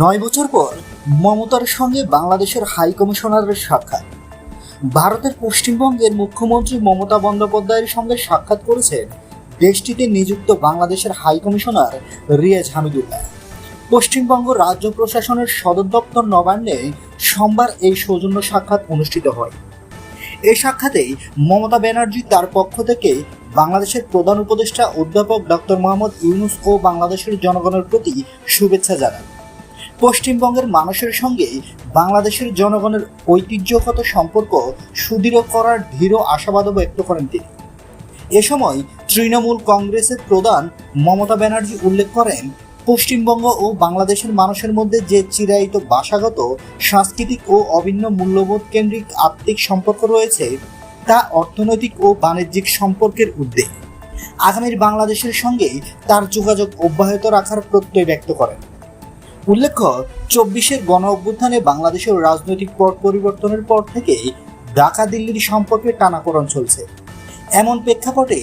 নয় বছর পর মমতার সঙ্গে বাংলাদেশের হাই কমিশনারের সাক্ষাৎ। ভারতের পশ্চিমবঙ্গের মুখ্যমন্ত্রী মমতা বন্দ্যোপাধ্যায়ের সঙ্গে সাক্ষাৎ করেছেন দেশটিতে নিযুক্ত বাংলাদেশের হাই কমিশনার রিয়াজ হামিদুল্লাহ। পশ্চিমবঙ্গ রাজ্য প্রশাসনের সদর দপ্তর নবান্নে সোমবার এই সৌজন্য সাক্ষাৎ অনুষ্ঠিত হয়। এই সাক্ষাতেই মমতা ব্যানার্জি তার পক্ষ থেকে বাংলাদেশের প্রধান উপদেষ্টা অধ্যাপক ডক্টর মোহাম্মদ ইউনুস ও বাংলাদেশের জনগণের প্রতি শুভেচ্ছা জানান। পশ্চিমবঙ্গের মানুষের সঙ্গে বাংলাদেশের জনগণের ঐতিহ্যগত সম্পর্ক সুদৃঢ় করার দৃঢ় আশাবাদও ব্যক্ত করেন তিনি। এ সময় তৃণমূল কংগ্রেসের প্রধান মমতা ব্যানার্জি উল্লেখ করেন, পশ্চিমবঙ্গ ও বাংলাদেশের মানুষের মধ্যে যে চিরায়িত ভাষাগত, সাংস্কৃতিক ও অভিন্ন মূল্যবোধ কেন্দ্রিক আত্মিক সম্পর্ক রয়েছে, তা অর্থনৈতিক ও বাণিজ্যিক সম্পর্কের উদ্বেগ। আগামীর বাংলাদেশের সঙ্গে তার যোগাযোগ অব্যাহত রাখার প্রত্যয় ব্যক্ত করেন। উল্লেখ্য, চব্বিশের গণ অভ্যুত্থানে বাংলাদেশের রাজনৈতিক পট পরিবর্তনের পর থেকে ঢাকা দিল্লির সম্পর্কে টানাপোড়েন চলছে। এমন প্রেক্ষাপটে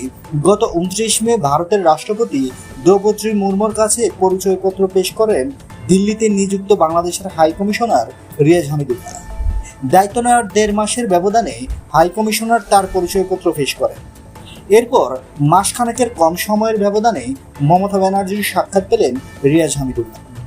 গত উনত্রিশ মে ভারতের রাষ্ট্রপতি দ্রৌপদী মুর্মুর কাছে পরিচয়পত্র পেশ করেন দিল্লিতে নিযুক্ত বাংলাদেশের হাইকমিশনার রিয়াজ হামিদুল্লাহ দায়িত্ব নেওয়ার দেড় মাসের ব্যবধানে হাইকমিশনার তার পরিচয়পত্র পেশ করেন। এরপর মাসখানেকের কম সময়ের ব্যবধানে মমতা ব্যানার্জির সাক্ষাৎ পেলেন রিয়াজ হামিদুল্লাহ